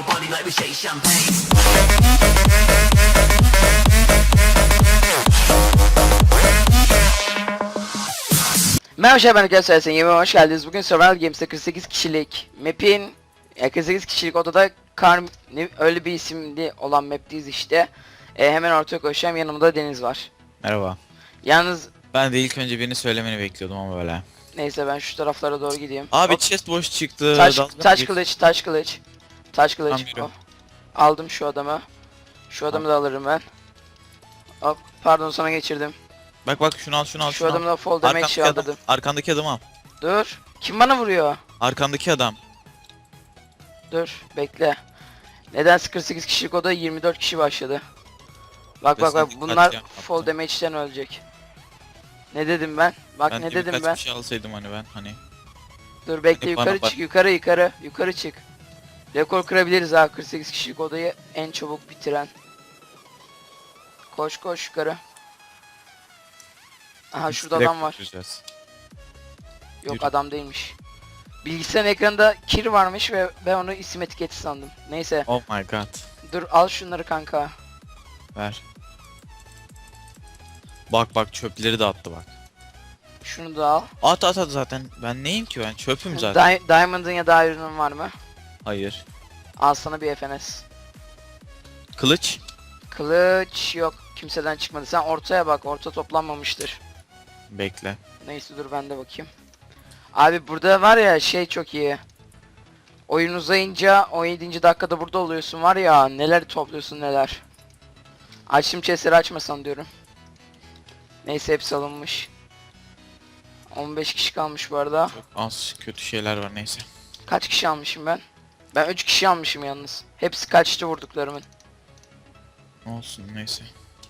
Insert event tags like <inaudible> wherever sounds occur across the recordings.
your body like we shake champagne. Merhaba ben arkadaşlar sen yemeğe hoş geldiniz. Bugün Survival Games'te 48 kişilik map'in e, 48 kişilik odada kar ne- öyle bir isimli olan map'teyiz işte. E, hemen ortaya koşacağım yanımda Deniz var. Merhaba. Yalnız Ben de ilk önce birini söylemeni bekliyordum ama böyle. neyse ben şu taraflara doğru gideyim. Abi Hop, chest boş çıktı. taş, taş kılıç taş kılıç. Taş kılıç. Tamam, yürü. Hop. Aldım şu adamı. Şu adamı da alırım ben. Hop pardon sana geçirdim. Bak bak şunu al şunu al Şu şunu al. adamı da fall damage Arkandaki adam, aldırdım. arkandaki adam al. Dur. Kim bana vuruyor? Arkandaki adam. Dur bekle. Neden 48 kişilik oda 24 kişi başladı. Bak bak Resmen bak bunlar fall yaptım. damage'den ölecek. Ne dedim ben? Bak ben ne de dedim birkaç ben? bir şey alsaydım hani ben hani. Dur bekle Bana yukarı bak. çık yukarı yukarı yukarı çık. Rekor kırabiliriz ha 48 kişilik odayı en çabuk bitiren. Koş koş yukarı. Aha şurada Direkt adam var. Yok Yürü. adam değilmiş. Bilgisayarın ekranında kir varmış ve ben onu isim etiketi sandım. Neyse Oh my god. dur al şunları kanka. Ver. Bak bak çöpleri de attı bak. Şunu da al. At at at zaten. Ben neyim ki ben? Çöpüm zaten. Di- Diamond'ın ya da Iron'ın var mı? Hayır. Al sana bir FNS. Kılıç. Kılıç yok. Kimseden çıkmadı. Sen ortaya bak. Orta toplanmamıştır. Bekle. Neyse dur ben de bakayım. Abi burada var ya şey çok iyi. Oyun uzayınca 17. dakikada burada oluyorsun var ya neler topluyorsun neler. Açtım chestleri açmasan diyorum. Neyse hepsi alınmış. 15 kişi kalmış bu arada. Çok az kötü şeyler var neyse. Kaç kişi almışım ben? Ben 3 kişi almışım yalnız. Hepsi kaçtı vurduklarımın. Olsun neyse.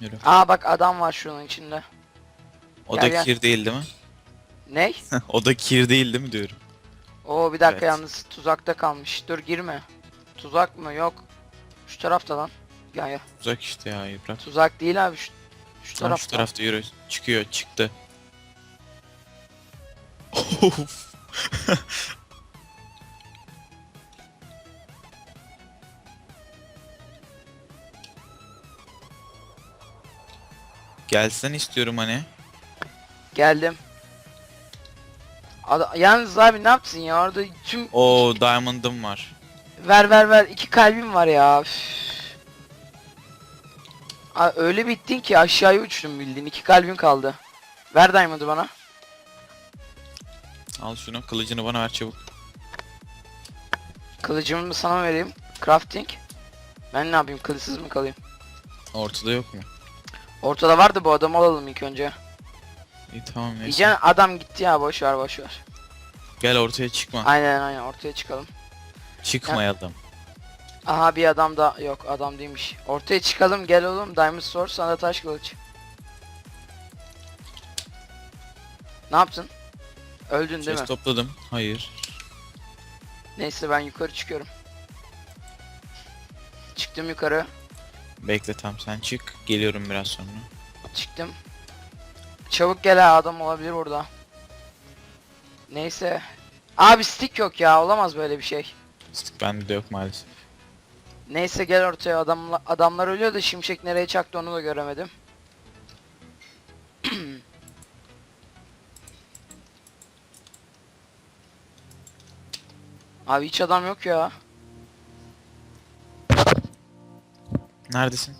Yürü. Aa bak adam var şunun içinde. O Gel, da gel. kir değil değil mi? Ney? <laughs> o da kir değil değil mi diyorum. Oo bir dakika Evet. yalnız tuzakta kalmış. Dur girme. Tuzak mı? Yok. Şu tarafta lan. Gel gel. Uzak işte ya bırak. Tuzak değil abi şu, şu Tam tarafta. şu tarafta yürü. Çıkıyor çıktı. <laughs> <laughs> Gelsen istiyorum hani. Geldim. Ada- yalnız abi ne yaptın ya orada tüm O diamond'ım var. ver ver ver iki kalbim var ya. Üf. Aa, öyle bittin ki aşağıya uçtum bildiğin iki kalbim kaldı. Ver diamond'ı bana. Al şunu kılıcını bana ver çabuk. Kılıcımı mı sana vereyim? Crafting. Ben ne yapayım kılıçsız mı kalayım? Ortada yok mu? Ortada vardı bu adamı alalım ilk önce. İyi tamam neyse. Diyeceğim adam gitti ya boş ver boş ver. Gel ortaya çıkma. Aynen aynen ortaya çıkalım. Çıkmayalım. Aha bir adam da yok adam değilmiş. Ortaya çıkalım gel oğlum Diamond Sword sana taş kılıç. Ne yaptın? Öldün değil Chest mi? topladım. Hayır. Neyse ben yukarı çıkıyorum. Çıktım yukarı. Bekle tam sen çık. Geliyorum biraz sonra. Çıktım. Çabuk gel ha adam olabilir burada. Neyse. Abi stick yok ya olamaz böyle bir şey. Bende de yok maalesef. Neyse gel ortaya adamla, adamlar ölüyor da şimşek nereye çaktı onu da göremedim. <clears throat> Abi hiç adam yok ya. Neredesin?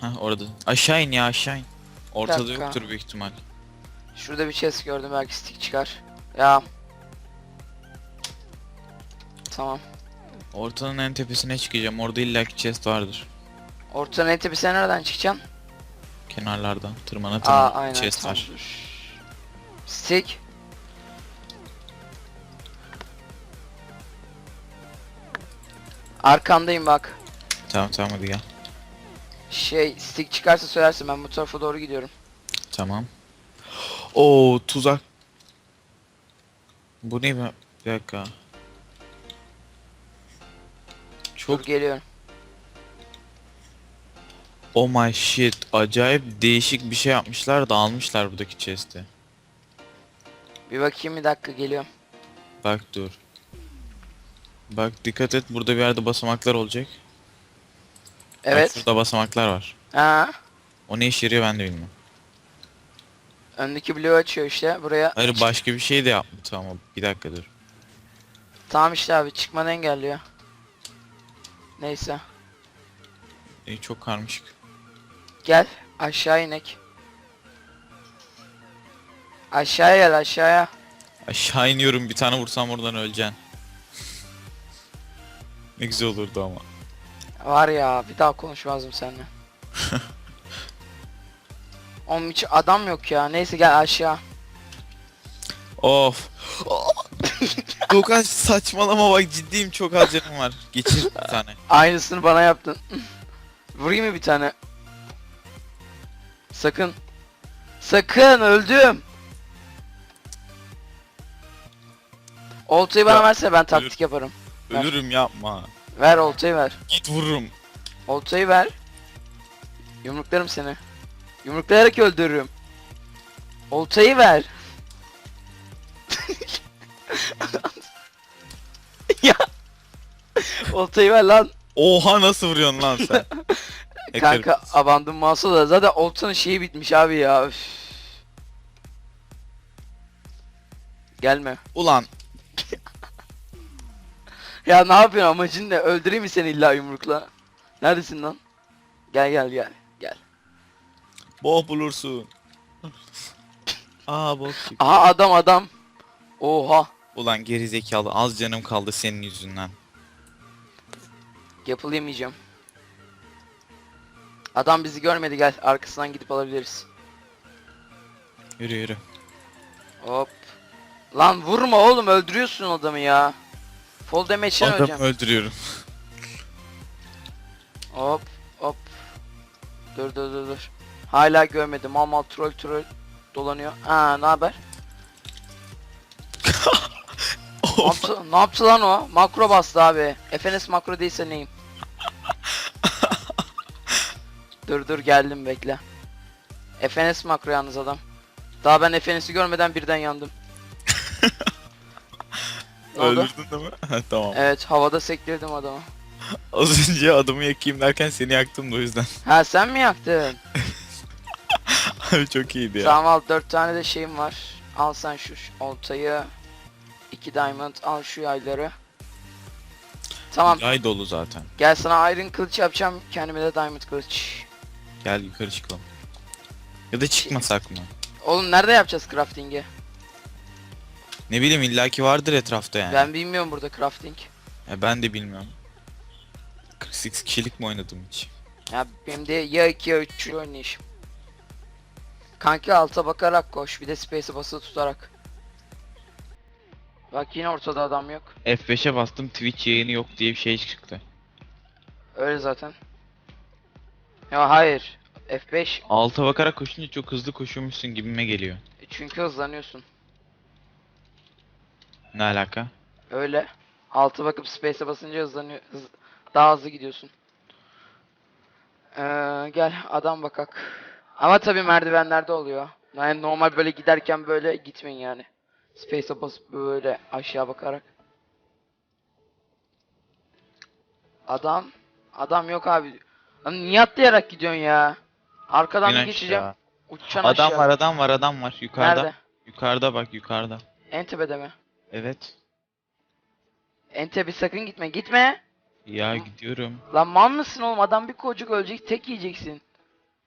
Ha orada. Aşağı in ya aşağı in. Ortada dakika. yoktur büyük ihtimal. Şurada bir chest gördüm belki stick çıkar. Ya. Tamam. Ortanın en tepesine çıkacağım. Orada illaki chest vardır. Ortanın en tepesine nereden çıkacaksın? Kenarlardan. Tırmana Aa tırmana aynen chest tamam, var. dur. Stick. Arkandayım bak. Tamam tamam hadi gel. Şey stick çıkarsa söylersin ben bu tarafa doğru gidiyorum. Tamam. Oo tuzak. Bu ne be? Bir dakika. Çok Dur geliyorum. oh my shit. Acayip değişik bir şey yapmışlar da almışlar buradaki chest'i. Bir bakayım bir dakika geliyorum. Bak dur. Bak dikkat et burada bir yerde basamaklar olacak. Bak, Evet. şurada basamaklar var. Ha. O ne işe yarıyor ben de bilmiyorum. Öndeki bloğu açıyor işte. Buraya. Hayır başka bir şey de yaptı ama bir dakika dur. Tamam işte abi çıkmanı engelliyor. Neyse. E, çok karmaşık. Gel aşağı inek. Aşağıya gel aşağıya. Aşağı iniyorum bir tane vursam oradan öleceksin. <laughs> ne güzel olurdu ama. Var ya bir daha konuşmazdım seninle. <laughs> Oğlum hiç adam yok ya. Neyse gel aşağı. Of. <laughs> Dokan saçmalama bak ciddiyim çok az canım var. Geçir bir tane. Aynısını bana yaptın. <laughs> Vurayım mı bir tane? Sakın. Sakın öldüm. Oltayı bana Ya, verse ben taktik yaparım. Ver. Ölürüm yapma. Ver oltayı ver. Git vururum. Oltayı ver. Yumruklarım seni. Yumruklayarak öldürürüm. Oltayı ver. <laughs> ya. Oltayı ver lan. Oha nasıl vuruyorsun lan sen? <laughs> Kanka abandım mouse'a da zaten oltanın şeyi bitmiş abi ya. Üf. Gelme. Ulan <laughs> Ya ne yapıyorsun amacın ne? Öldüreyim mi seni illa yumrukla? Neredesin lan? Gel gel gel. Gel. boh bulursun. <laughs> Aa bok. Aha adam adam. Oha. Ulan gerizekalı az canım kaldı senin yüzünden. Yapılamayacağım. Adam bizi görmedi gel arkasından gidip alabiliriz. Yürü yürü. Hop. Lan vurma oğlum öldürüyorsun adamı ya. Fall damage'den Adam öleceğim. öldürüyorum. Hop hop. Dur dur dur dur. Hala görmedim. Mal troll troll dolanıyor. Ha ne haber? <laughs> ne, yaptı, ne yaptı lan o? Makro bastı abi. FNS makro değilse neyim? <laughs> dur dur geldim bekle. FNS makro yalnız adam. Daha ben FNS'i görmeden birden yandım. Oldu? Öldürdün değil mi? <laughs> Tamam. Evet havada sektirdim adamı. <laughs> Az önce adamı yakayım derken seni yaktım da o yüzden. Ha sen mi yaktın? <laughs> Abi çok iyiydi ya. Tamam al 4 tane de şeyim var. Al sen şu ş- oltayı. 2 diamond al şu yayları. Tamam Ay dolu zaten. gel sana iron kılıç yapacağım. Kendime de diamond kılıç. Gel yukarı çıkalım. Ya da çıkmasak mı? Oğlum nerede yapacağız crafting'i? Ne bileyim illaki vardır etrafta yani. Ben bilmiyorum burada crafting. Ya ben de bilmiyorum. 48 kişilik mi oynadım hiç? Ya benim de ya 2 ya 3 oynayışım. Kanki alta bakarak koş bir de space'e basılı tutarak. Bak yine ortada adam yok. F5'e bastım Twitch yayını yok diye bir şey çıktı. Öyle zaten. Ya hayır. F5 Alta bakarak koşunca çok hızlı koşuyormuşsun gibime geliyor. çünkü hızlanıyorsun. Ne alaka? Öyle. Altı bakıp space'e basınca hızlanıyor. Hız, daha hızlı gidiyorsun. Ee, gel adam bakak. Ama tabi merdivenlerde oluyor. Yani normal böyle giderken böyle gitmeyin yani. Space'e basıp böyle aşağı bakarak. Adam. Adam yok abi. Lan niye atlayarak gidiyorsun ya? Arkadan İn geçeceğim. aşağı. Uçacaksın Adam aşağı. var adam var adam var yukarıda. Nerede? Yukarıda bak yukarıda. En tepede mi? Evet. En tepe sakın gitme. Gitme. Ya gidiyorum. Lan mal mısın oğlum? Adam bir kocuk ölecek, tek yiyeceksin.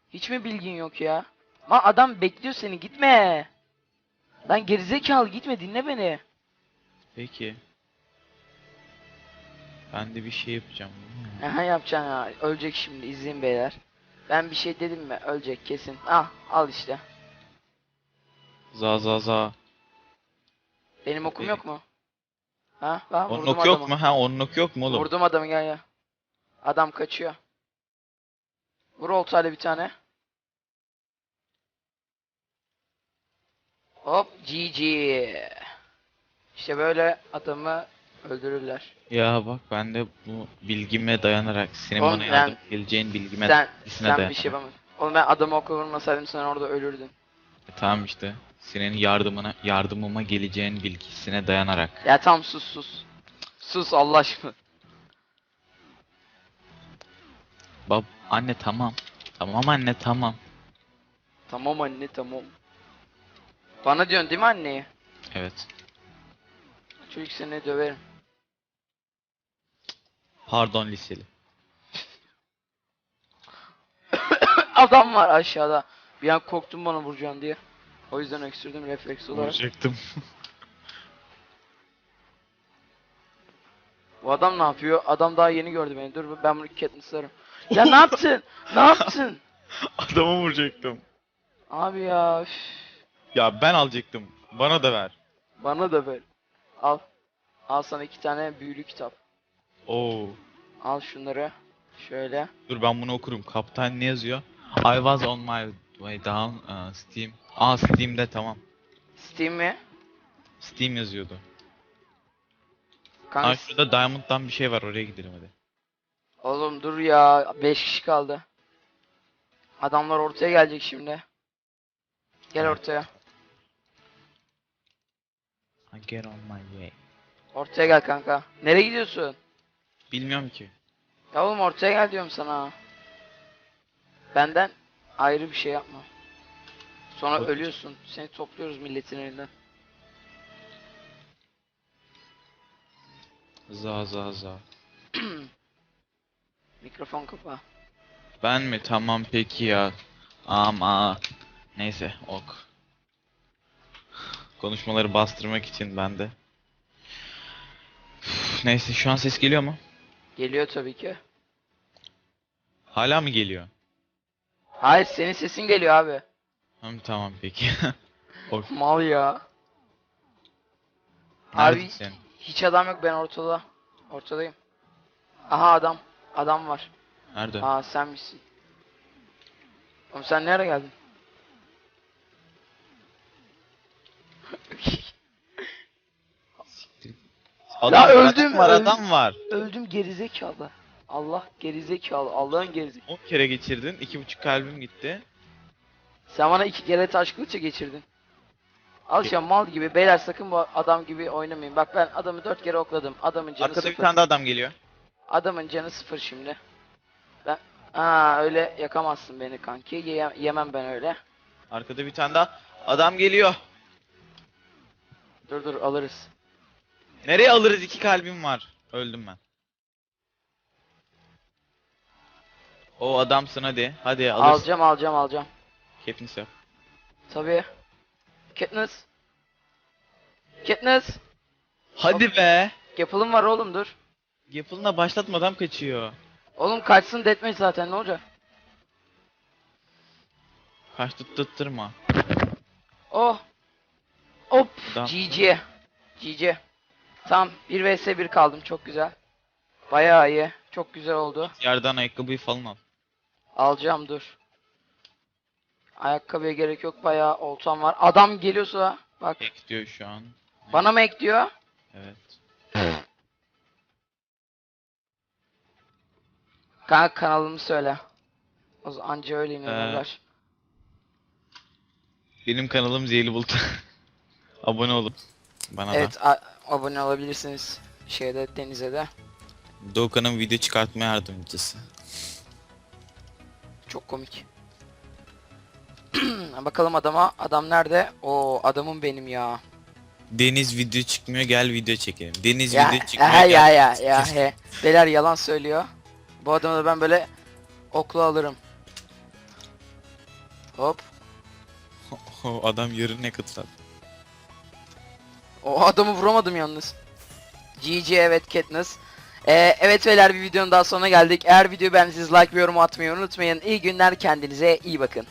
Hiç mi bilgin yok ya? Lan adam bekliyor seni, gitme. Lan gerizekalı gitme, dinle beni. Peki. Ben de bir şey yapacağım. <laughs> Aha yapacaksın ha. Ölecek şimdi, izleyin beyler. Ben bir şey dedim mi? Ölecek kesin. Ah, al işte. Za za za. Benim okum yok mu? Ha? Lan Onun vurdum ok yok adamı. mu? Ha onun ok yok mu oğlum? Vurdum adamı gel ya. Adam kaçıyor. Vur oltayla bir tane. Hop GG. İşte böyle adamı öldürürler. Ya bak ben de bu bilgime dayanarak senin Oğlum ben- geleceğin bilgime Sen, bilgisine sen bir dayanarak. şey yapamadın. Oğlum ben adamı oku vurmasaydım sen orada ölürdün. E, tamam işte. Senin yardımına yardımıma geleceğin bilgisine dayanarak. Ya tamam sus sus. Sus Allah aşkına. Bab anne tamam. Tamam anne tamam. Tamam anne tamam. Bana diyorsun değil mi anneyi? Evet. Çocuk seni döverim. Pardon liseli. <coughs> Adam var aşağıda. Bir an korktum bana vuracaksın diye. O yüzden öksürdüm refleks olarak. Vuracaktım. <laughs> Bu adam ne yapıyor? Adam daha yeni gördü beni. Dur ben bunu Katniss'larım. Ya ne yaptın? ne yaptın? <laughs> Adamı vuracaktım. Abi ya. üf. Ya ben alacaktım. Bana da ver. Bana da ver. Al. Al sana iki tane büyülü kitap. Oo. Al şunları. Şöyle. Dur ben bunu okurum. Kaptan ne yazıyor? I was on my way down uh, Steam. Aa Steam'de tamam. Steam mi? Steam yazıyordu. Kanka, Aa şurada Diamond'dan bir şey var oraya gidelim hadi. Oğlum dur ya. 5 kişi kaldı. Adamlar ortaya gelecek şimdi. Gel Evet. ortaya. I get on my way. Ortaya gel kanka. Nereye gidiyorsun? Bilmiyorum ki. Ya oğlum ortaya gel diyorum sana. Benden ayrı bir şey yapma. Sonra Yok. ölüyorsun. Seni topluyoruz milletin elinden. Za za za. <clears throat> Mikrofon kapa. Ben mi? Tamam peki ya. Ama neyse ok. Konuşmaları bastırmak için ben de. Üf, Neyse şu an ses geliyor mu? Geliyor tabii ki. Hala mı geliyor? Hayır senin sesin geliyor abi. Tamam tamam peki. <laughs> Mal ya. Abi Neredesin? hiç adam yok ben ortada. Ortadayım. Aha adam. Adam var. Nerede? Aa sen misin? Oğlum sen nereye geldin? Adam var, öldüm, adam var, öldüm. adam var. Öldüm gerizekalı. Allah gerizekalı. Allah'ın gerizekalı. 10 kere geçirdin, iki buçuk kalbim gitti. Sen bana iki kere taş kılıçla geçirdin. Al şu an mal gibi. Beyler sakın bu adam gibi oynamayın. Bak ben adamı dört kere okladım. Adamın canı Arkada bir sıfır. tane daha adam geliyor. Adamın canı sıfır şimdi. Ben... Aa öyle yakamazsın beni kanki. Ye- yemem ben öyle. Arkada bir tane daha adam geliyor. Dur dur alırız. Nereye alırız? İki kalbim var. Öldüm ben. O adamsın hadi. Hadi alırsın. Alacağım alacağım alacağım. Katniss yap. Tabii. Katniss. Katniss. Hadi be. Yapılım var oğlum dur. Yapılına başlatmadan kaçıyor. Oğlum kaçsın deathmatch zaten ne olacak? Kaç tutturtma. Oh. Hop. Adam. GG. GG. Tam 1 vs 1 kaldım çok güzel. Bayağı iyi. Çok güzel oldu. Yerden ayakkabıyı falan al. Alacağım dur. Ayakkabıya gerek yok bayağı oltam var. Adam geliyorsa bak Ek diyor şu an. bana mı ek diyor? Evet. Kanka kanalımı söyle. O zaman anca öyle inanırlar. Benim kanalım Zeyli Bulut. <laughs> Abone olun. Bana Evet a- abone olabilirsiniz. Şeyde denize de. da. Doğukan'ın video çıkartma yardımcısı. Çok komik. <clears throat> Bakalım adama. Adam nerede? O adamım benim ya. Deniz video çıkmıyor gel video çekelim. Deniz Ya video çıkmıyor ya ya ya ya he. Beyler yalan söylüyor. Bu adamı da ben böyle okla alırım. Hop. <laughs> Adam yarın ne kadar. O adamı vuramadım yalnız. GG evet Katniss. Ee, evet beyler bir videonun daha sonuna geldik. Eğer video beğendiyseniz like ve yorum atmayı unutmayın. İyi günler kendinize iyi bakın.